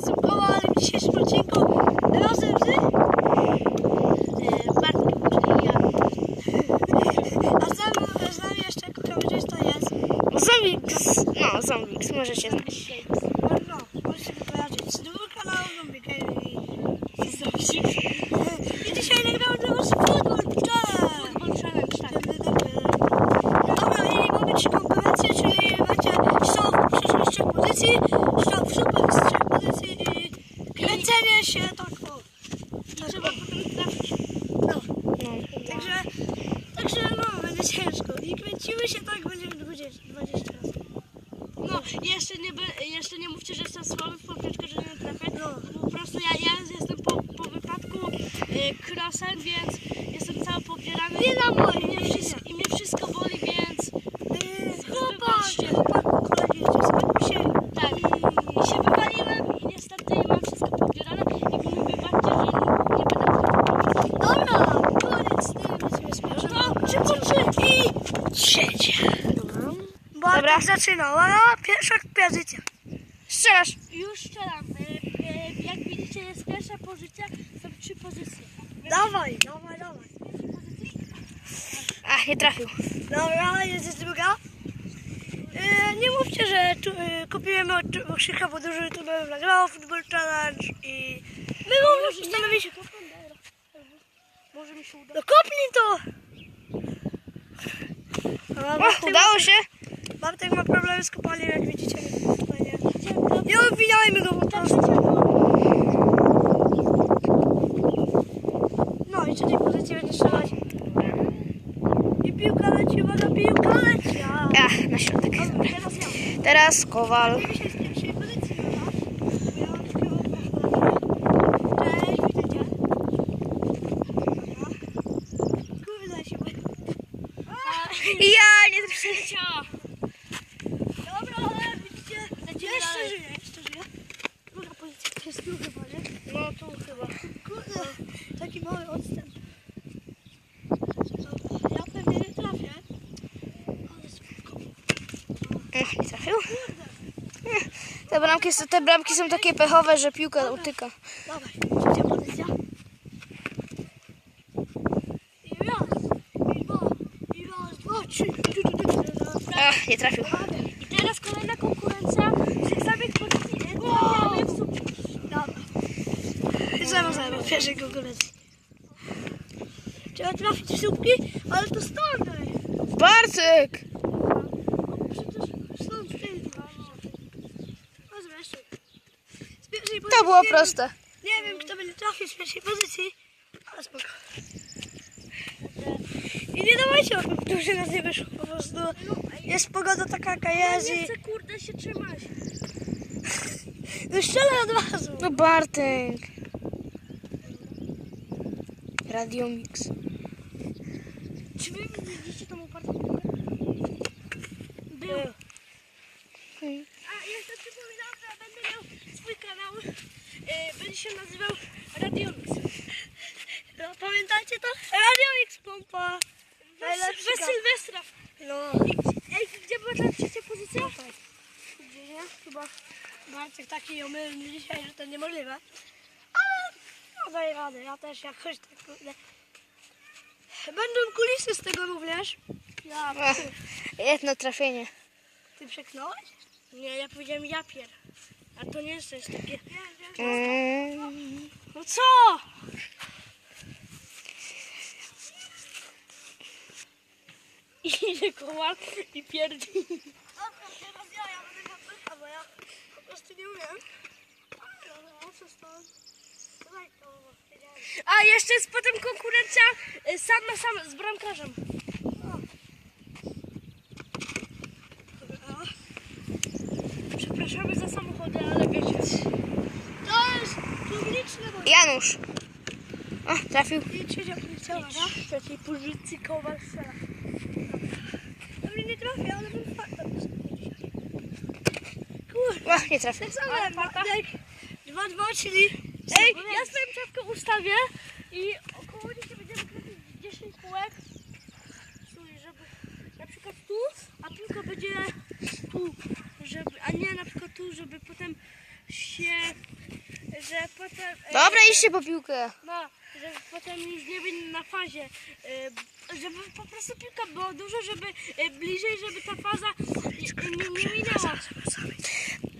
Jestem Kowal w dzisiejszym odcinku razem z e, Bartkiem, czyli ja. A z nami, z nami jeszcze kamerzysta jest. Zombix, no Zombix, możecie znać. No, możecie go kojarzyć. Z dwóch kanałów Zombie Game i z Zombie. I dzisiaj nagramy dla was Football Challenge. Football Challenge, tak. Dobra, i mamy trzy konkurencje, czyli macie strzał w przyszłość trzech pozycji, strzał w super z trzech pozycji i kręcenie się tak o. Trzeba potem trafić. No, No. także, także no, będzie ciężko. I kręcimy się tak, będziemy 20, 20 razy. No, jeszcze nie, be- jeszcze nie mówcie, że jestem słaby w poprzeczkę, że nie trafię. No. Po prostu ja, ja jestem po, po wypadku y, crossem, więc jestem cały pobierany. Nie na mnie, nie, nie, wszystko, I mnie wszystko boli, więc Yy, chłopak, Wybaczcie. chłopak, kolegi jeszcze skończył się. tak. I się wywaliłem i niestety mam wszystko pobierane i mi wybaczcie, że nie, nie będę w Dobra, koniec tym, trzy I trzecie. Bartek zaczynał, a ja pierwsza pozycja. Strzelasz. Już strzelam. Y, y, jak widzicie jest pierwsza pozycja, są trzy pozycje. Dawaj, dawaj, dawaj. Ach, nie trafił. Dobra, jest druga. E, nie mówcie, że tu, e, kupiłem od Krzyka Podróży YouTube'em nagrał Football Challenge i my. Może mi się. No kopnij to! A, O, Bartek udało się. Bartek ma problemy z kopaniem, jak widzicie. Nie, nie obwiniajmy go po prostu. No i trzeciej pozycji będzie strzelać. I piłka leci, piłka leci. A, Ach, na środek. Dobra, teraz ja. Teraz Kowal. Się z pierwszej pozycji, dobra? Ja mam takiego Cześć, widzę cię. Dobra. Kurde się boję. Ja nie trafiłem. Dobra, ale widzicie, jeszcze dalej. żyje, jeszcze żyje. Druga pozycja, to jest tu chyba, nie? No tu chyba. Kurde, taki mały odstęp. Dobra, ja pewnie nie trafię. Ale spoko. Ech, nie trafił. Ech, Te bramki, są- te bramki są takie pechowe, że piłka utyka. Dawaj, trzecia pozycja. I raz, i dwa, i raz, dwa, trzy. Tu, tu, tu, tu, tu, tu. Ach, nie trafił. I teraz kolejna konkurencja tych samych pozycji. Trafiamy w sumie. Dobra. Zero, zero, pierwszej konkurencji. Trzeba trafić w słupki, ale to stąd. Bartek! No pierwszej To było proste. Nie wiem, kto będzie trafił z pierwszej pozycji, ale spoko. I nie dawajcie o którzy nas nie wyszło po prostu. Jest pogoda taka jaka jest i... kurde się trzymać. No strzelaj od razu. No Bartek. Radio Mix. Czy wy widzieliście tą opartą piłkę? Był. A jeszcze przypominam, że będę miał swój kanał. E, będzie się nazywał Radiomix. No, pamiętajcie to? Radiomix pompa. Najlepszy Bez kanał. Sylwestra. No. I gdzie- Ej, gdzie była ta trzecia pozycja? Gdzie nie? Chyba Bartek omylny dzisiaj, że to niemożliwe. Ale no daję radę, ja też jakoś tak kurde. Będą kulisy z tego również. Ja, Ach, jedno trafienie. ty przeknąłeś? Nie, ja powiedziałem japier. A to nie jest, to jest takie... Mm. No co? Idzie kowal i pierdzi. Dobra, teraz ja, ja będę bo ja po prostu nie umiem. Ale no, co stąd? Daj to, bo wiedziałem. A jeszcze jest potem konkurencja y, sam na sam z bramkarzem. Przepraszamy za samochody, ale wiecie. To jest publiczne, bo Janusz. O, trafił. I trzecia uwaga. W trzeciej pozycji kowal strzela. Pewnie nie trafię, ale bym fakta dostał dzisiaj. Kurde. O, nie trafił. Ale jak Bartek. 2-2, czyli... Ej, ja swoją czapkę ustawię i około niej będziemy kręcić 10 kółek. Czyli żeby na przykład tu, a piłka będzie tu, żeby, a nie na przykład tu, żeby potem się, że potem... e, Dobra, idźcie po piłkę. No, że potem już nie będzie na fazie, e, żeby po prostu piłka była dużo, żeby e, bliżej, żeby ta faza nie, nie, nie minęła.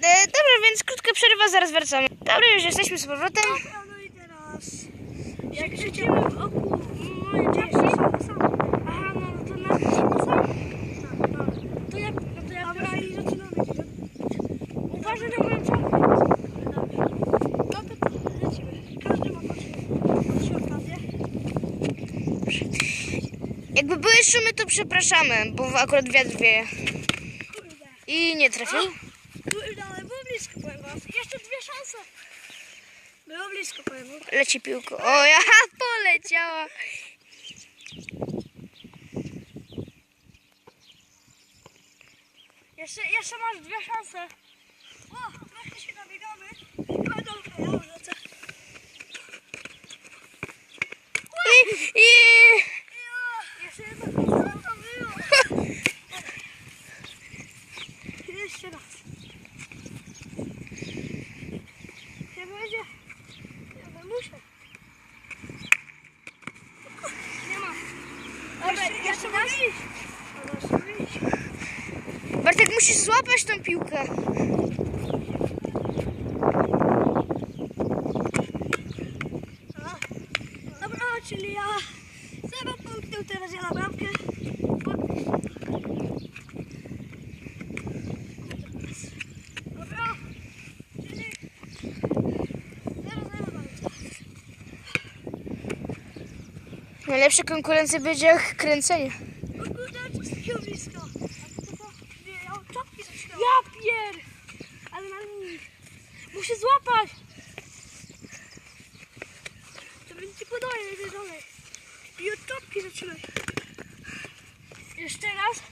E, dobra, więc krótka przerwa, zaraz wracamy. Dobra, już jesteśmy z powrotem. Dobra, no i teraz... Jak krzyczymy w oku moje czapki, aha, no, no to na sam, no, to jak, no to jak Dobra, i zaczynamy. uważaj na moją czapkę. No to co, lecimy. Każdy ma po trzy- trzy okazje. Jakby były szumy, to przepraszamy, bo akurat wiatr wieje. I nie trafił. Kurde, ale było blisko, powiem wam. Jeszcze dwie szanse. Było blisko, powiem wam. Leci piłką. O, ja poleciała. Jeszcze, jeszcze masz dwie szanse. O, trochę się nabiegamy. No dobra, ja już lecę. I, i... Jeszcze jedna szansa to było. Jeszcze raz. Nie będzie. Ja no muszę. Nie ma. Dobra, Jeszcze, jeszcze jeszcze raz. mogę iść. Dobra, jeszcze mogę iść. Bartek, musisz złapać tą piłkę. Dobra, czyli ja zero punktów, teraz ja na bramkę. Dobra, czyli zero, zero mamy. Najlepsza konkurencja będzie jak kręcenie. O kurde, coś takiego blisko. A to co? Nie, ja mam czapki zaczynam. Ja pier! Ale na linii. Muszę złapać. To będzie ci jedzie dalej. I od czapki zaczynaj. Jeszcze raz.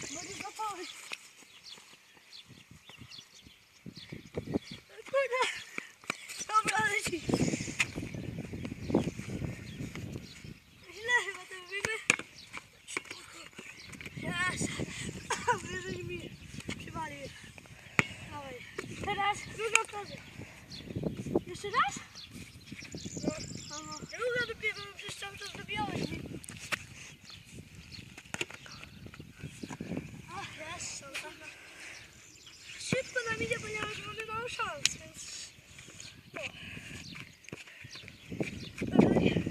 Będziesz złapałeś. Kurde. Dobra, leci. Źle chyba to robimy. Yes. Wyżej mi przywalił. Dawaj. Teraz. Druga okazja. Jeszcze raz? No, no, no. Druga dopiero, bo przez cały czas dobijałeś mi. Ach, jest, dobra. Szybko nam idzie, ponieważ mamy mało szans, więc... No. Dawaj.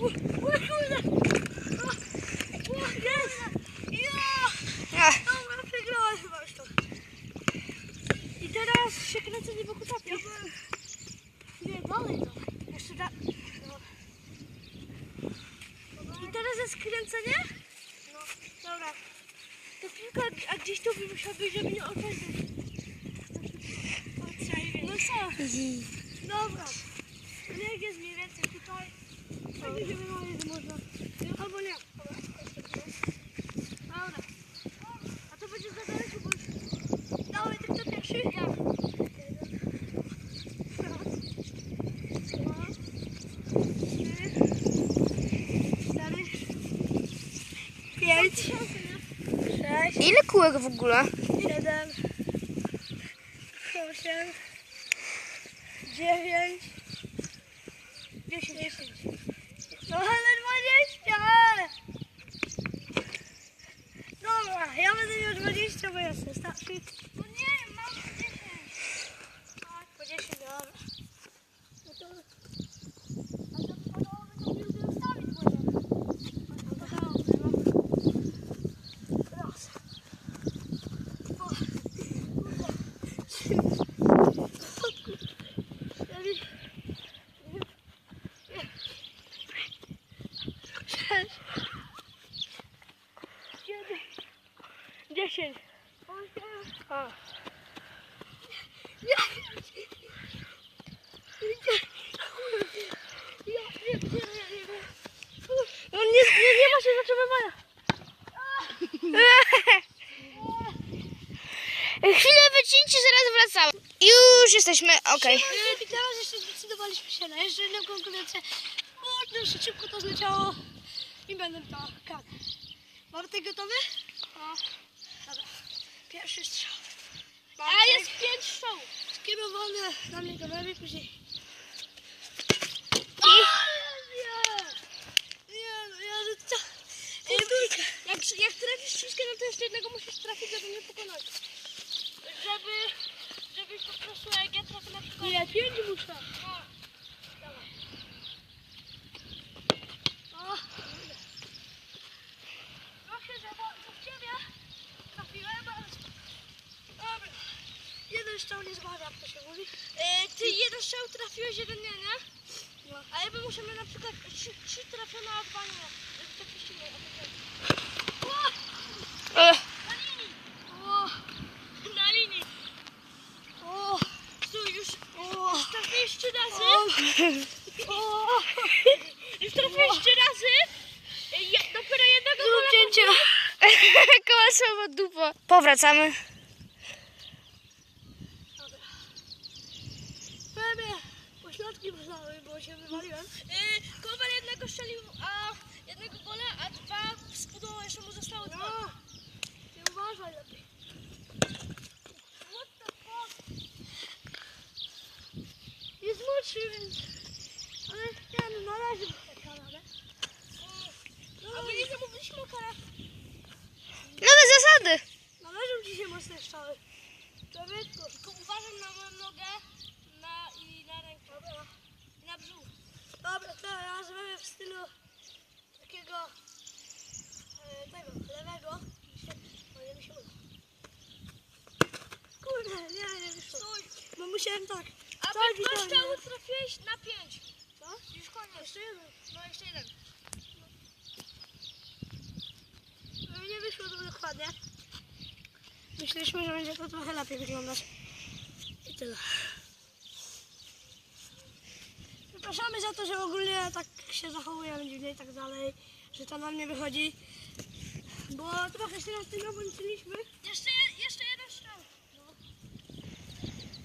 U, o kurde! O, o, jest! Ja! Ach, Dobra, przegrałem chyba już to. I teraz się kręcę wokół czapki. Ja byłem... Nie, dalej, dalej. Jeszcze da... I teraz jest kręcenie? No, dobra. To piłka, a gdzieś tu by musiała być, żeby nie odpędzić. No co? Dobra. Niech jest mniej więcej tutaj. Tak mi się wydaje, że można. Albo nie. Dobra. Dobra. A to będzie za daleko, bo Dawaj, ty kto pierwszy? Ja. Jeden. Raz. Dwa. Trzy. Cztery. Pięć. Sześć. ile kółek w ogóle? Siedem. Osiem. Dziewięć. Dziesięć. Dziesięć. No ale dwadzieścia! Dobra, ja będę miał dwadzieścia, bo jestem starszy. No nie, mam dziesięć. Tak, po dziesięć, dobra. No to... A to padałoby tą piłkę ustawić może. A to padałoby, no. Raz. Dwa. Sześć. Siedem. dziesięć. Osiem. A. No nie, nie, nie ma się zatrzymywania. Wycięcie, zaraz wracamy. Już jesteśmy, okej. I teraz jeszcze zdecydowaliśmy się na jedną konkurencję. Dość szybko to zleciało i będę to karę. Bartek gotowy? No. Dobra. Pierwszy strzał. A jest pięć strzałów. Wolne na mnie kamery później. I Nie! Nie, no ja że co? Jak, jak trafisz wszystkie, no to jeszcze jednego musisz trafić, żeby mnie pokonać. Żeby, żebyś po prostu, jak ja trafię na przykład... Nie, pięć muszę. No, strzał nie zbawia, jak to się mówi. E, ty jeden strzał trafiłeś, jeden nie, nie? No. A ja bym musiał mieć na przykład trzy, trzy trafione, a dwa nie. Żeby to przeciwnie, a to O! e, Na linii! O, Na linii! o, Tu już, o, już trafiłeś trzy razy. O. Już trafiłeś trzy razy. Je, dopiero jednego Zrób cięcie. kołasowa dupa. Powracamy. Prawie pośladki poznały, bo się wywaliłem. Y, Kowal jednego strzelił, a jednego gola, a dwa spudło jeszcze mu zostało dwa. No, ty uważaj lepiej. What the fuck? Jest młodszy, więc... Ale nie no, na razie tak ale... A my nie mówiliśmy o karach. Nowe zasady. Należą ci się mocne strzały. Człowieku. Tylko uważam na moją nogę na, i na rękę. Dobra. I na brzuch. Dobra, to ja zrobię w stylu takiego e, tego, lewego. O, nie mi się uda. Kurde, nie, nie wyszło. No musiałem tak. A dwa widziałem. strzały trafiłeś na pięć. Co? Już koniec. Jeszcze jeden. No jeszcze jeden. No nie wyszło to dokładnie. Myśleliśmy, że będzie to trochę lepiej wyglądać. I tyle. Przepraszamy za to, że ogólnie tak się zachowujemy dziwnie i tak dalej, że to nam nie wychodzi. Bo trochę się nad tym obłączyliśmy. Jeszcze, je- jeszcze jeden strzał. No.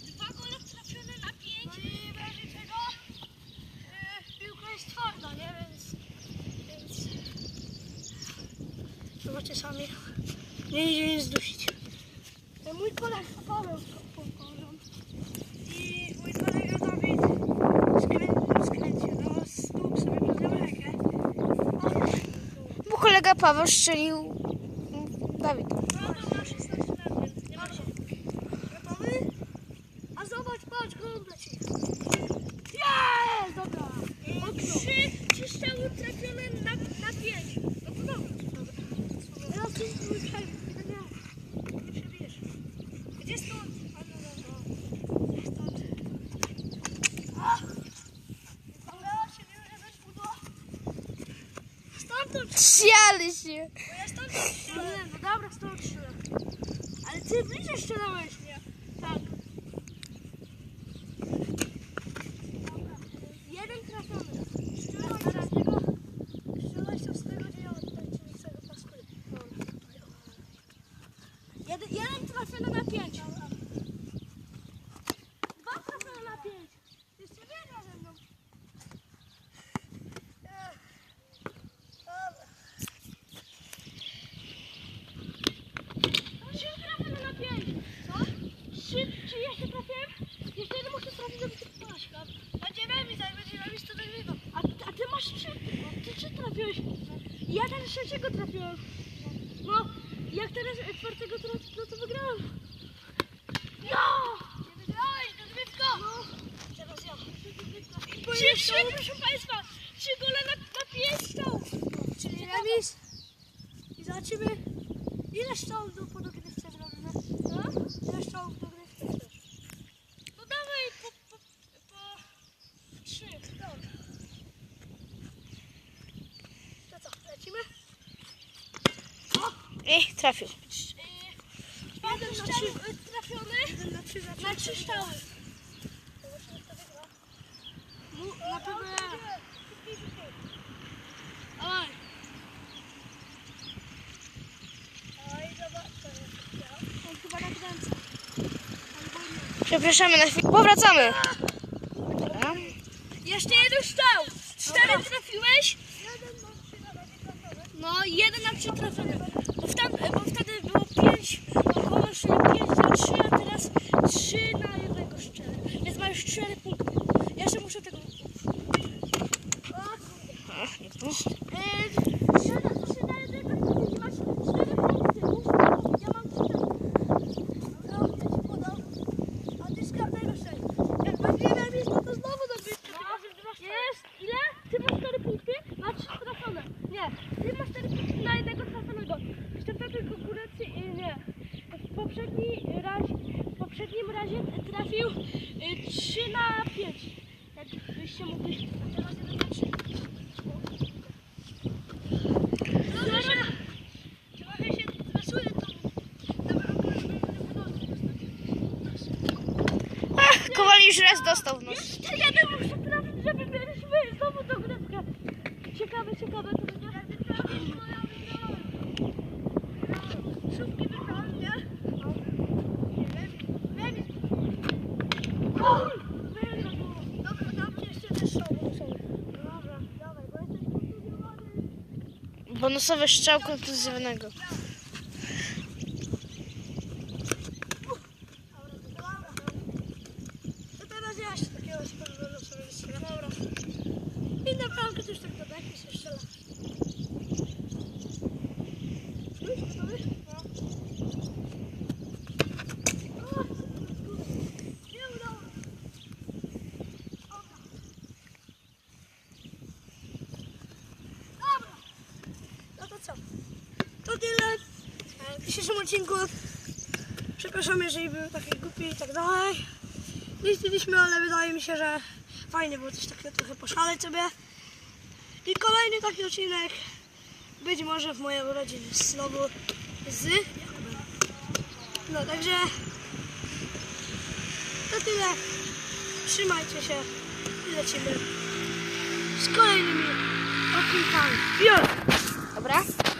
Dwa gole trafione na pięć. No i w razie czego e, piłka jest twarda, nie? Więc, więc zobaczcie sami, nie idzie nic zdusić. E, Mój kolega Paweł i mój kolega Dawid skręcił, skręcił, no stóp sobie przez rękę. Bo kolega Paweł strzelił Dawid. Paweł ma 16 lat, więc nie ma się. Gotowy? A zobacz, patrz, gołąb leci. Jest, dobra. Trzy, trzy strzały trafione na, na pięć. No to dobra. Teraz ty mój przejmij, nie, nie przebijesz. Gdzie stąd? A no, no, no. Stąd. A! Dobra, się nie może być pudło. Się. Bo no dobra, stąd. Ale ty bliżej strzelałeś. Nie. Tak. Dobra. Jeden trafiony. Z tego. Jeden trafiony na pięć. Dwa trafione na pięć. Jeszcze jedna ze mną. Ech. Dobra. Trzy trafione na pięć. Co? Trzy, czy jeszcze trafiłem? Jeszcze jeden muszę trafić, żeby się pokonać. Będzie remis, jak będzie remis, to nagrywa. A, a ty masz trzy. No, ty trzy trafiłeś. Ja ten trzeciego trafiłem. No, jak czwartego trafię, no to wygrałem. Ja! Nie wygrałeś, dogrywka. No. Teraz ja. Trzy, trzy, proszę Państwa. Trzy gole na, na pięć strzałów. Czyli remis. I zobaczymy, ile strzałów do podogrywce zrobimy. No, Ile strzałów do grywce chcesz? no dawaj po, po, po trzy. Dobra. To co, lecimy? I trafił. Trzy, e, jeden na strzał e, trafiony Jeden za na. No, pewno ja. Oj. On chyba na ręce. Albo nie. Przepraszamy na chwilę. Powracamy. Jeszcze jeden strzał. Cztery trafiłeś? No, jeden na trzy trafione. Bo, wtedy, bo wtedy było pięć, około pięć na trzy, a teraz trzy na jednego szczery, więc ma już cztery punkty. Stresuje to. Dobra, Ach, Kowal już raz dostał w nos. Jeszcze jeden muszę trafić, żeby mieliśmy znowu dogrywkę. Ciekawe, ciekawe to będzie. Szybki wybrałem, nie? Remis. Dobra, dam ci jeszcze też show. Dobra, dawaj, bo jesteś kontuzjowany. Bonusowy strzał kontuzjowanego. Dobra, to teraz ja jeszcze takiego sportowego sobie wystrzelę. Dobra. I na bramkę też tak do beki się strzela. Już gotowy? No. O, Nie udało. Dobra. Dobra. No to co? To tyle w dzisiejszym odcinku. Przepraszam, jeżeli był taki głupi i tak dalej. Nie chcieliśmy, ale wydaje mi się, że fajnie było coś takiego trochę poszaleć sobie. I kolejny taki odcinek być może w mojej urodziny znowu z Jakubem. No także to tyle. Trzymajcie się i lecimy z kolejnymi odcinkami. Już! Dobra?